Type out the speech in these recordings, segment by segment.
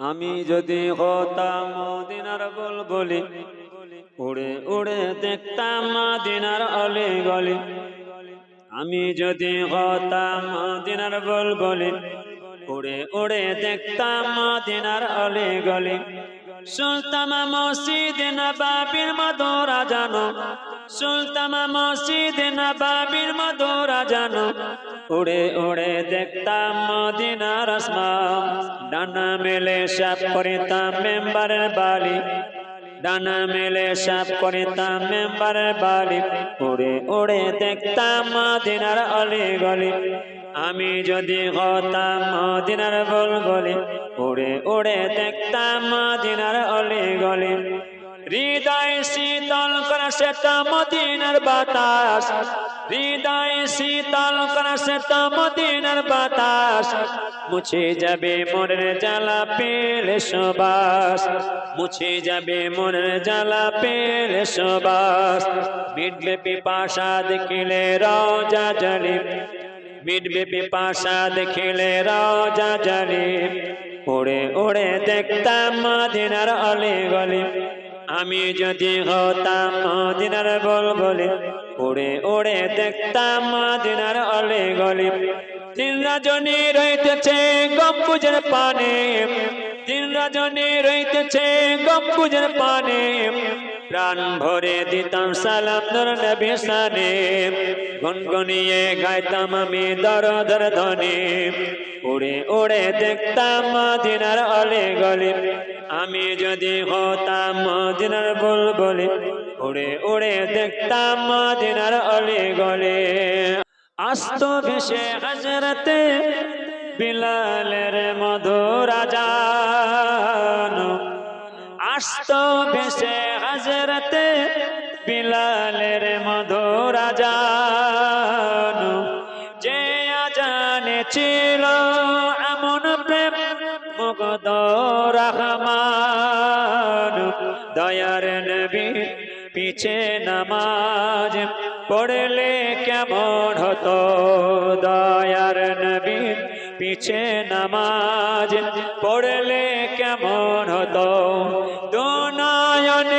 আমি যদি হতাম মদিনার বলি উড়ে উড়ে দেখতাম মদিনার অলি গলি। আমি যদি হতাম মদিনার বলি উড়ে উড়ে দেখতাম মদিনার অলি গলি। সুলতাম মসজিদ নবাবির মধুরা জানো সুলতাম মসজিদ নবাবির মধুরা জানো। উড়ে উড়ে দেখতাম মদিনার আসমান ডানা মেলে সাপ করিতাম মেম্বারের বালি। ডানা মেলে সাপ করিতাম মেম্বারের বালি। উড়ে উড়ে দেখতাম মদিনার অলি গলি। আমি যদি হতাম মদিনার বল গলি। উড়ে উড়ে দেখতাম মদিনার অলি গলি। হৃদয় শীতল করে সেটা মদিনার বাতাস। হৃদয় শীতল করে সেটা মদিনার বাতাস। মুছে যাবে মনের জ্বালা পেলে সবাস। মুছে যাবে মনের জ্বালা পেলে সবাস। মিটবে পিপাসা দেখিলে রজা জলি মিটবে পিপাসা দেখিলে রজা জলি উড়ে উড়ে দেখতাম মদিনার অলি গলি। আমি যদি হতাম মদিনার বল বলি উড়ে উড়ে দেখতাম মদিনার অলে গলি। তিন রাজনী রইতেছে গম্বুজের পানে। তিন রাজনী রইতেছে গম্বুজের পানে। প্রাণ ভরে দিতাম সালাম দর নবী সানে। গুনগুনিয়ে গাইতাম আমি দর দর ধনে উড়ে উড়ে দেখতাম মদিনার অলে গলি। আমি যদি হতাম মদিনার বলি উড়ে উড়ে দেখতাম মদিনার অলে গলে। আস্ত ভেসে হাজরতে বিলালের মধুরা জানো আস্ত ভেসে হাজরতে বিলালের মধুরা জানো যে আজানে ছিল এমন প্রেম মুগদ রহমান। দয়ার পিছে নামাজ পড়লে কেমন হতো? দয়ার নবী পিছে নামাজ পড়লে কেমন হতো? দুনায়ন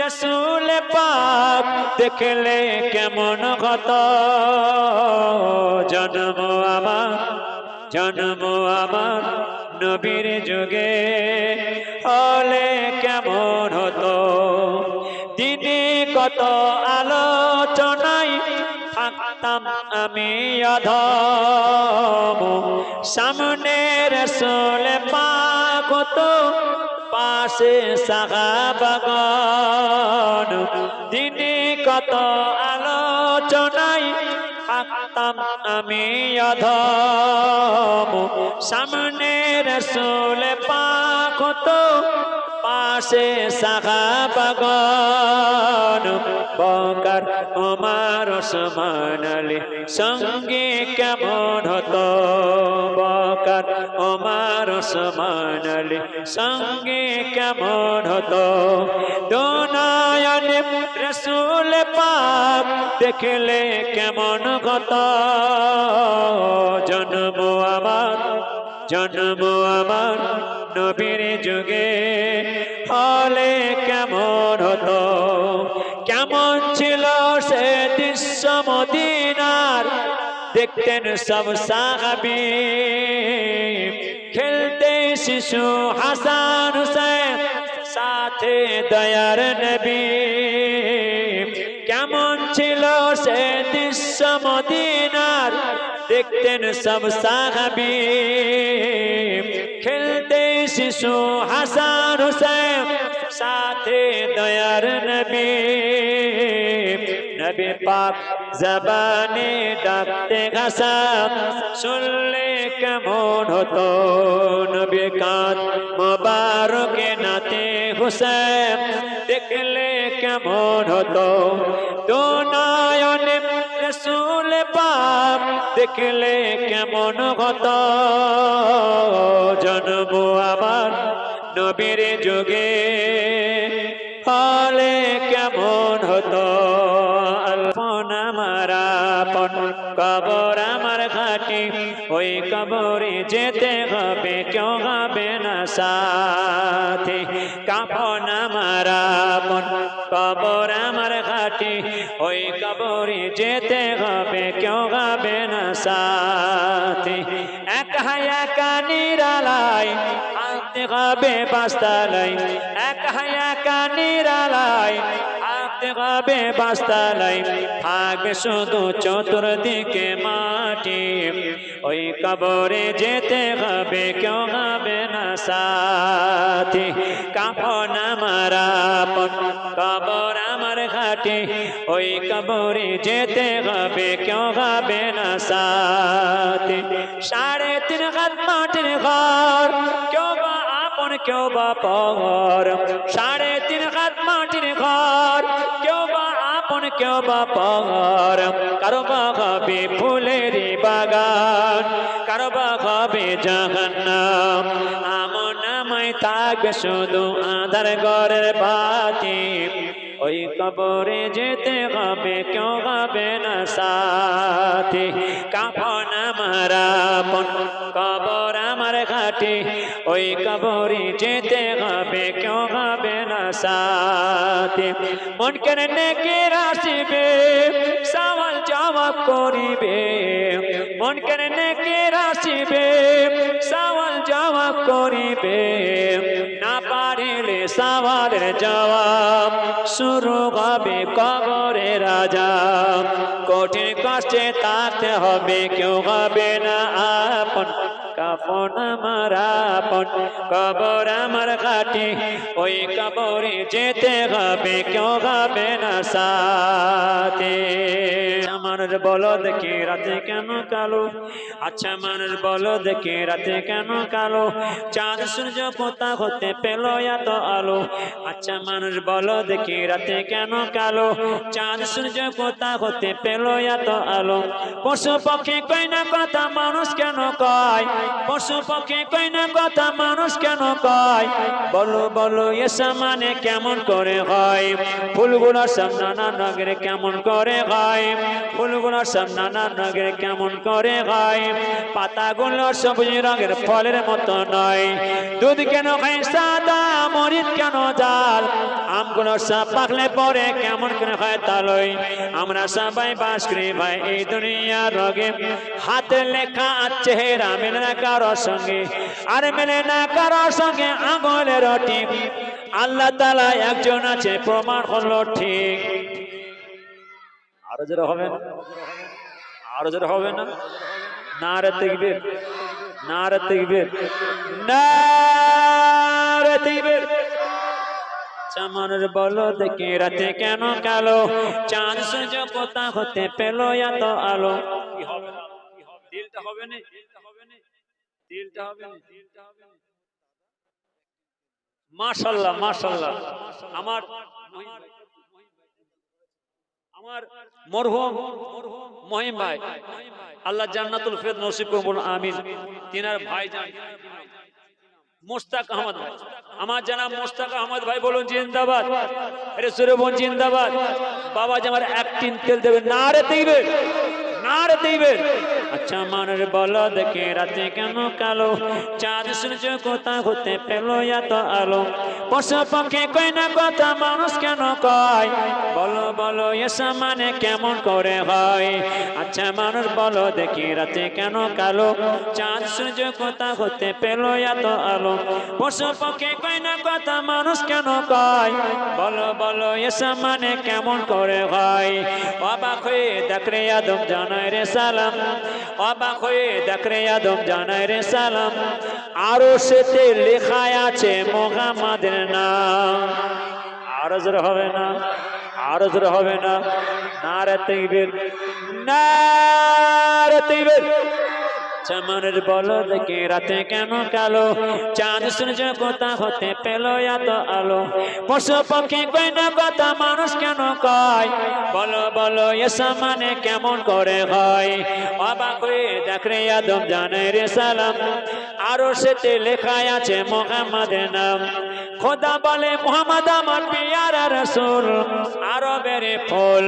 রসুল পাক দেখলে কেমন হতো? জন্ম আমার জন্ম আমার নবীর যুগে হলে কেমন হতো? কত আলোচনায় থাকতাম আমি অধম। সামনে রসুল পাক হতো পাশে সাগাবাগন দিনে কত আলোচনায় থাকতাম আমি অধম। সামনে রসুল পাক হতো পাশে সাগাবাগন বকার ওমার ওসমান আলী সঙ্গে কেমন হতো? বকার ওমার ওসমান আলী সঙ্গে কেমন হতো? দোনায়নে রসুল পাক দেখলে কেমন হতো? জন্ম আমার জন্ম আমার নবীর যুগে। হলে কেমন হতো? কেমন ছিল সে দৃশ্য মদিনার? দেখতেন সব সাহাবি। খেলতে শিশু হাসান হুসেন, সাথে দয়ার নবী। কেমন ছিল সে দৃশ্য মদিনার? দেখতেন সব সাহাবি খেলতে শিশু হাসান হুসেন সাথে দয়ার নবী নবী পাক জবানে ডাকতে গাসাম শুনলে কেমন হতো নবী কাঁদ মোবারকে নাতে হুসেন দেখলে কেমন হতো তো নয়নে দেখলে কেমন হতো? জন্ম আমার নবীর যুগে। হলে কেমন হতো? আলপন আমার আপন, কবর আমার ঘাট ওই কবরে যেতে হবে, কেউ হবে না সাথে। কাপন আমার আপন, কবর আমার ঘাটে ওই কবরে যেতে হবে, কেউ হবে সাথে একা একা নিরালায় আনতে হবে বাস্তালাই একা একা নিরালায় আনতে হবে বাস্তালাই থাকবে শুধু চতুর্দিকে মাটি। ওই কবরে যেতে হবে, কেউ হবে না সাথে। কাফন আমার কবর আমার ওই কবরে যেতে হবে, কেউ হবে না সাথে। সাড়ে তিন হাত মাটির ঘর, কেউ বা আপন, কেউ বা পর। সাড়ে তিন হাত মাটির ঘর, কেউ বা আপন, কেউ বা পর। কারও বা হবে ফুলের বাগান, কারও বা হবে জাহান্নাম। আমন নামায় থাকবে শুধু আধার ঘরের বাতি। ওই কবরে যেতে হবে, কেউ হবে না সাথে। কাফন আপন, কবর আমার ঘাটে। ওই কবরে যেতে হবে, কেউ হবে না সাথে। মন কেন নেকে রাশিবে সওয়াল জবাব করিবে। মন কেন নেকে রাশিবে সওয়াল জবাব করিবে। না পারিলে সওয়ালের জবাব শুরু হবে কবরে রাজা। কঠিন কষ্টে তাতে হবে, কেউ হবে না আপন। কাপন আমার আপন, কবর আমার কাটি ওই কবরে যেতে হবে, কেউ হবে না সাথে। মানুষ বলো দেখি রাতে কেন কালো? আচ্ছা মানুষ বলো দেখি রাতে কেন কালো? চাঁদ, সূর্য কোথা হতে পেল এত আলো। আচ্ছা মানুষ বলো দেখি রাতে কেন কালো? চাঁদ, সূর্য কোথা হতে পেল এত আলো। পশু পক্ষী কই না কথা মানুষ কেন কয়? পশু পক্ষী কই না কথা মানুষ কেন কয়? বলো বলো এসা মানে কেমন করে হয়? ফুলগুলো সব নানা রঙের কেমন করে হয়? ফুলগুলো সব নানা রঙের কেমন করে হয়? পাতাগুলো সবুজ রঙের ফলের মতো নয়। দুধ কেন খাই সাদা, মরিচ কেন জাল? আমগুলো সব পাকলে পরে কেমন করে হয় তালই আমরা সবাই বাস করি ভাই, এই দুনিয়া রগে। হাতে লেখা চেহারা মেলে না কারোর সঙ্গে। আর মেলে না কারোর সঙ্গে আঙুলের টিপ আল্লাহ তালা একজন আছে, প্রমাণ হলো ঠিক। আরও জোরে হবে না? আরও জোরে হবে না? না রে দেখবে না রে দেখবে না রে দেখবে চামনের বলো দেখে রাতে কেন কালো? চাঁদ সূর্য কোথা হতে পেল এত আলো। কি হবে না? হবে না? দিলটা হবে মাশাল্লাহ মাশাল্লাহ। আমার মহিম ভাই আল্লাহ জান্নাতুল ফেদ নসিব তিনার ভাই মোস্তাক আহমদ ভাই। আমার জানা মোস্তাক আহমদ ভাই বলুন, জিন্দাবাদ। জিন্দাবাদ। বাবা যে আমার এক টিন তেল দেবে, না রে দিবে না রে দিবে। আচ্ছা মানের বলো, দেখে রাতে কেন কালো? চাঁদ সূর্য কোথা হতে পেল এত আলো? পশু পক্ষে কই না কথা, মানুষ কেন কয়? বলো বলো এসা মানে কেমন করে হয়? আচ্ছা মানুষ বলো, দেখি রাতে কেন কালো? চাঁদ সূর্য কোথা হতে পেল এত আলো? পশু পক্ষে কই না কথা, মানুষ কেন কয়? বলো বলো এসা মানে কেমন করে হয়? অবাক হয়ে দেখরে আদম জানায় রে সালাম। অবাক হয়ে দেখে আদম জানায় রে সালাম। আরও সেতে লেখায় আছে মোহাম্মদের নাম। আরও জোরে হবে না, আরও জোরে হবে না। না রে তৈবের না রে তৈবের। চামনের বলো দেখে রাতে কেন কালো? চাঁদ সূর্য কোথা হতে পেল এত আলো? পশু পক্ষী কই না কথা মানুষ কেন কয়? বলো বলো এসা মানে কেমন করে হয়? অবাক হয়ে দেখ রে আদম জানে রে সালাম। আরও সেতে লেখায় আছে মোহাম্মদের নাম। খোদা বলে, মোহাম্মদ আমার পিয়ারা রসুল, আরবের ফুল,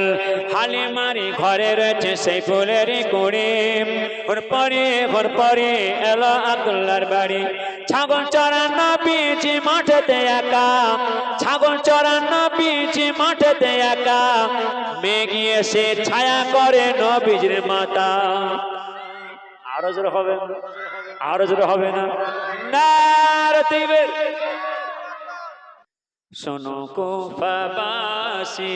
হালিমারি ঘরে রয়েছে সেই ফুলের কুড়ি ওর পরে ওর পরে এলো আব্দুল্লার বাড়ি। ছাগল চড়ানো পিছি মাঠেতে একা। ছাগল চড়ানো পিছি মাঠেতে একা। মেঘিয়ে সে ছায়া করে নবীজের মাতা। আরও জোরে হবে না? আরও জোরে হবে না? না শোনো কুফাবাসী,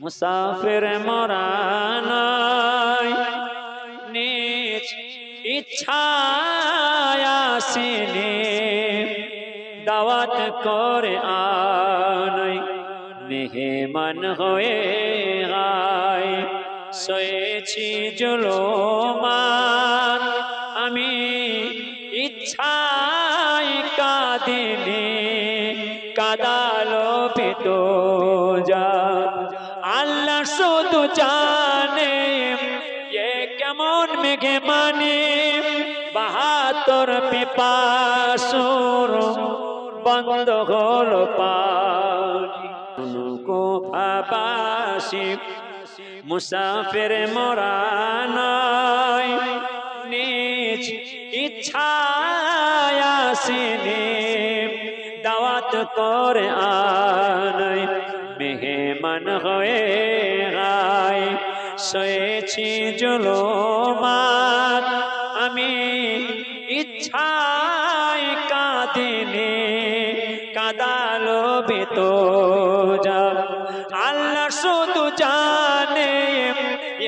মুসাফির মরানাই নিজ ইচ্ছায় আসিনি দাওয়াত করে আনাই। মেহমান হয়ে গায় সয়েছি জুলমান। আমি ইচ্ছাই কাঁদিনি পেতো যা। আল্লাহ শুধু জানে এ কেমন মেঘে মানে বাহাত্তর পিপাসুর বন্ধ হলো পানি। কো আবাসী, মুসাফির মরানাই নিজ ইচ্ছায় আসিনি। দাওয়াত করে আনাই মেহমান হয়ে গাই। সয়েছি জুলুমান আমি ইচ্ছায় কাঁদিনি কাদালো বেতো যা আল্লাহ শুধু জানে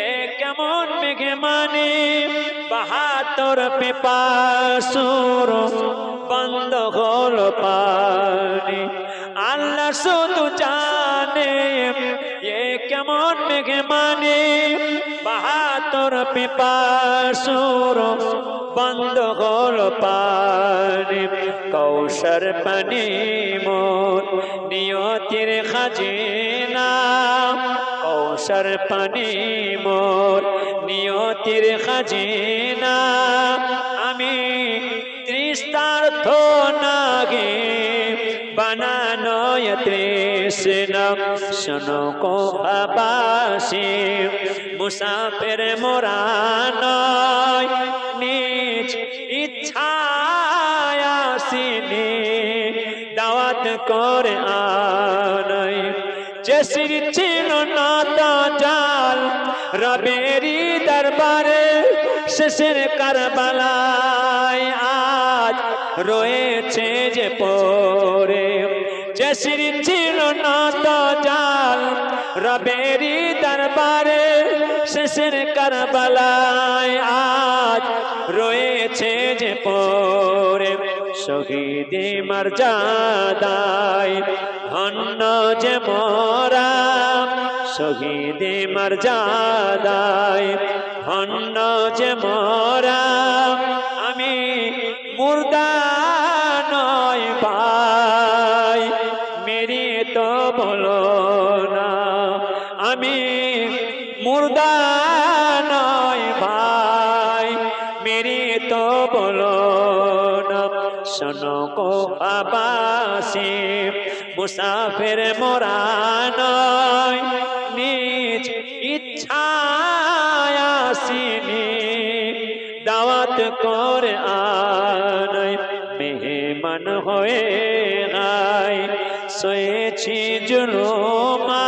এ কেমন মেঘে মানে বাহাত্তর পেপাসুর বন্ধ হল শুধু জানে, এ কেমন মেঘে মানে বাহাত্তর পেপাসুর বন্ধ হল পানি। কৌশর পানি মোর নিয়তির খাজিনা। কৌশর পানি মোর নিয়তির খাজিনা। আমি তৃষ্ণার্থ নাগে বানানো তৃষ্ণা শোনো কো আবাসী মুসাফির মোরানয় নিজ ইচ্ছায় আসিনি, দাওয়াত করে আনয় জেসির ছিল না তা জাল রবেরি দরবারে শেষের কারবালায় আজ রয়েছে যে পরে। জেসির ছিল না তো জাল। রবেরি দরবারে শেষের কারবালায় আজ রয়েছে যে পরে শহীদি মর্যাদায়। ধন্য যে মরা শহীদি মর্যাদায়। ধন্য যে মরা আমি মুর্দা বলো না, আমি মুর্দা ভাই মেরি তো বলো না। শোনো কো আবাসী, মুসাফির মোরা নিজ ইচ্ছায় আসিনি, দাওয়াত করে আনয়, মেহমান হয়ে শোয়েছি জুলুমার